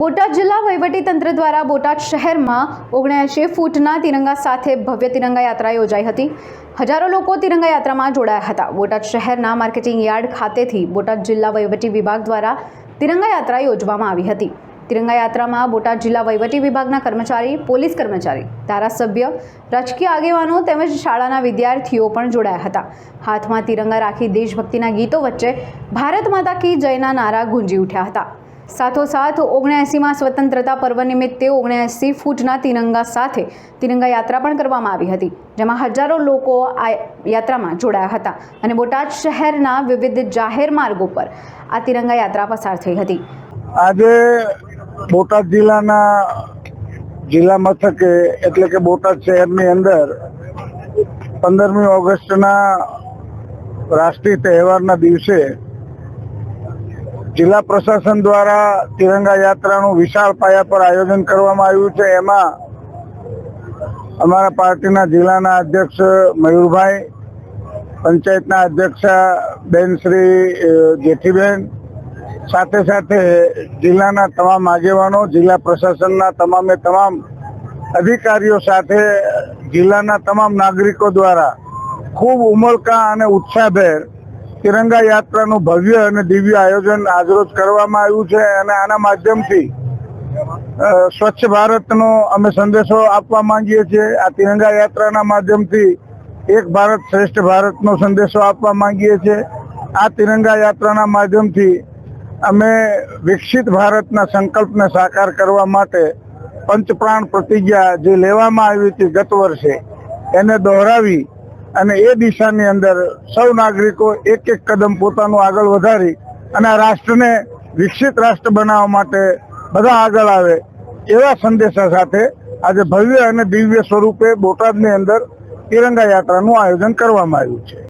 બોટાદ જિલ્લા વહીવટીતંત્ર દ્વારા બોટાદ શહેરમાં ઓગણએંશી ફૂટના તિરંગા સાથે ભવ્ય તિરંગા યાત્રા યોજાઈ હતી. હજારો લોકો તિરંગા યાત્રામાં જોડાયા હતા. બોટાદ શહેરના માર્કેટિંગ યાર્ડ ખાતેથી બોટાદ જિલ્લા વહીવટી વિભાગ દ્વારા તિરંગા યાત્રા યોજવામાં આવી હતી. તિરંગા યાત્રામાં બોટાદ જિલ્લા વહીવટી વિભાગના કર્મચારી, પોલીસ કર્મચારી, ધારાસભ્ય, રાજકીય આગેવાનો તેમજ શાળાના વિદ્યાર્થીઓ પણ જોડાયા હતા. હાથમાં તિરંગા રાખી દેશભક્તિના ગીતો વચ્ચે ભારત માતા કી જયના નારા ગુંજી ઉઠ્યા હતા. સાથોસાથ ઓગણએંસીમાં સ્વતંત્રતા પર્વ નિમિત્તે ઓગણએંસી ફૂટના તિરંગા સાથે તિરંગા યાત્રા પણ કરવામાં આવી હતી, જેમાં હજારો લોકો આ યાત્રામાં જોડાયા હતા અને બોટાદ શહેરના વિવિધ જાહેર માર્ગો પર આ તિરંગા યાત્રા પસાર થઈ હતી. આજે બોટાદ જિલ્લાના જિલ્લા મથકે, એટલે કે બોટાદ શહેરની અંદર પંદરમી ઓગસ્ટના રાષ્ટ્રીય તહેવારના દિવસે જિલ્લા પ્રશાસન દ્વારા તિરંગા યાત્રાનું વિશાળ પાયા પર આયોજન કરવામાં આવ્યું છે. એમાં અમારા પાર્ટીના જિલ્લાના અધ્યક્ષ મયુરભાઈ, પંચાયતના અધ્યક્ષા બેન શ્રી જેઠીબેન, સાથે સાથે જિલ્લાના તમામ આગેવાનો, જિલ્લા પ્રશાસનના તમામે તમામ અધિકારીઓ સાથે જિલ્લાના તમામ નાગરિકો દ્વારા ખૂબ ઉમળકા અને ઉત્સાહભેર તિરંગા યાત્રાનું ભવ્ય અને દિવ્ય આયોજન આજરોજ કરવામાં આવ્યું છે અને આના માધ્યમથી સ્વચ્છ ભારતનો અમે સંદેશો આપવા માંગીએ છીએ. આ તિરંગા યાત્રાના માધ્યમથી એક ભારત શ્રેષ્ઠ ભારતનો સંદેશો આપવા માંગીએ છીએ. આ તિરંગા યાત્રાના માધ્યમથી અમે વિકસિત ભારતના સંકલ્પને સાકાર કરવા માટે પંચપ્રાણ પ્રતિજ્ઞા જે લેવામાં આવી હતી ગત વર્ષે, એને દોહરાવી અને એ દિશાની અંદર સૌ નાગરિકો એક એક કદમ પોતાનું આગળ વધારી અને આ રાષ્ટ્રને વિકસિત રાષ્ટ્ર બનાવવા માટે બધા આગળ આવે એવા સંદેશા સાથે આજે ભવ્ય અને દિવ્ય સ્વરૂપે બોટાદની અંદર તિરંગા યાત્રાનું આયોજન કરવામાં આવ્યું છે.